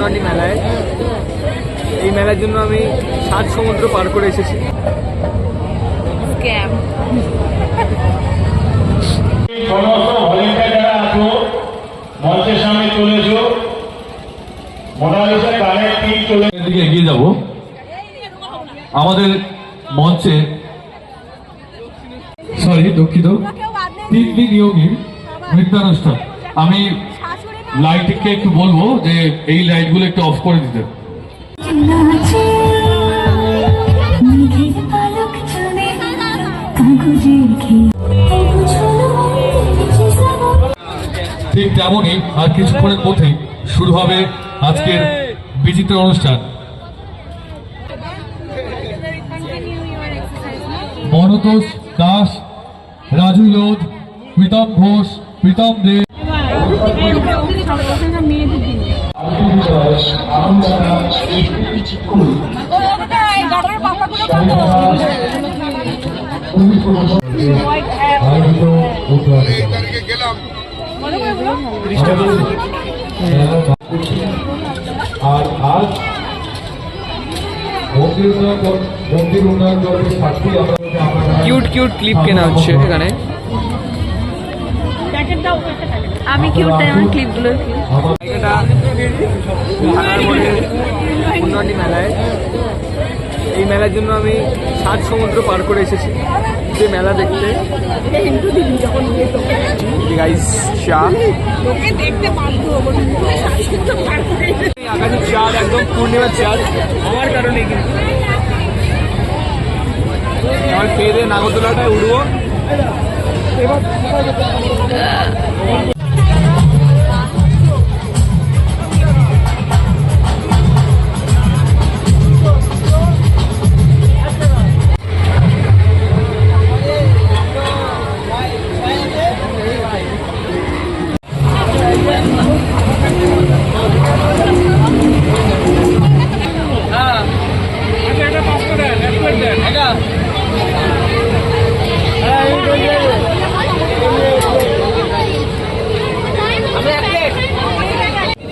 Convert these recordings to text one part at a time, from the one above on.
পুণ্যাটি মেলায়। এই মেলার জন্য আমি সাত সমুদ্র পার করে এসেছি। স্ক্যাম সমস্ত ভলেন্টিয়ার যারা আছো মঞ্চের সামনে চলে এসো। মোনালিসা গানের টিম চলে এর এগিয়ে যাব। আমাদের মঞ্চে সরি দুঃখিত। তিনটি নিয়মী নৃত্যানুষ্ঠান। আমি লাইটকে একটু বলব যে এই লাইটগুলো একটু অফ করে দিতে। ঠিক তেমনই আর কিছুক্ষণের মধ্যেই শুরু হবে আজকের বিচিত্র অনুষ্ঠান। মনতোষ দাস, রাজু লোধ, প্রীতম ঘোষ, প্রীতম দে আর আজ মন্দির উন্নয়ন মন্দির উন্নয়ন কিউট কিউট ক্লিপ কেনা হচ্ছে এখানে আমি কিউট তাই আমার ক্লিপগুলো মেলায়। এই মেলার জন্য আমি সাত সমুদ্র পার করে এসেছি। যে মেলা দেখতে। গাইস চা। আকাশের চাঁদ একদম পূর্ণিমার চাঁদ আমার কারণে কিন্তু। আমার খেয়ে দিয়ে নাগরদোলাটায় উঠবো। 제가두달 이.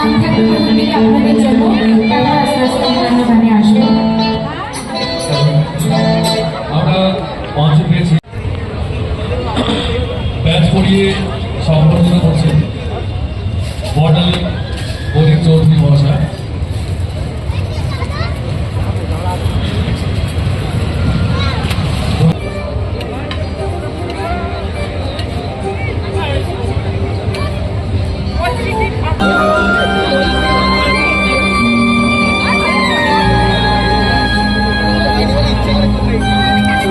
আপনাদের জন্য তারপর আস্তে আস্তে অন্যান্য গানে আসবে আমরা সম্বর্ধনা করছেন মডেল অধিক চৌধুরী মহাশয়।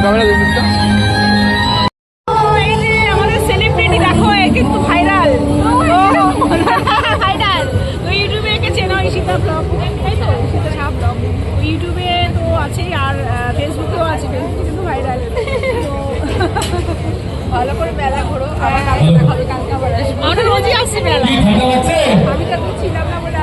ক্যামেরা। আমাদের সেলিব্রিটি দেখো কিন্তু ভাইরাল ভাইরাল তো ইউটিউবে একে চেনা ব্লগ তাই তো ব্লগ ইউটিউবে তো আছেই আর ফেসবুকেও আছে ফেসবুকে কিন্তু ভাইরাল ভালো করে মেলা ঘোরো আবার কালকে দেখা হবে কালকে আবার আসব। আমরা রোজই আসছি মেলা। কি ঠান্ডা লাগছে আমি তো ছিলাম না বলে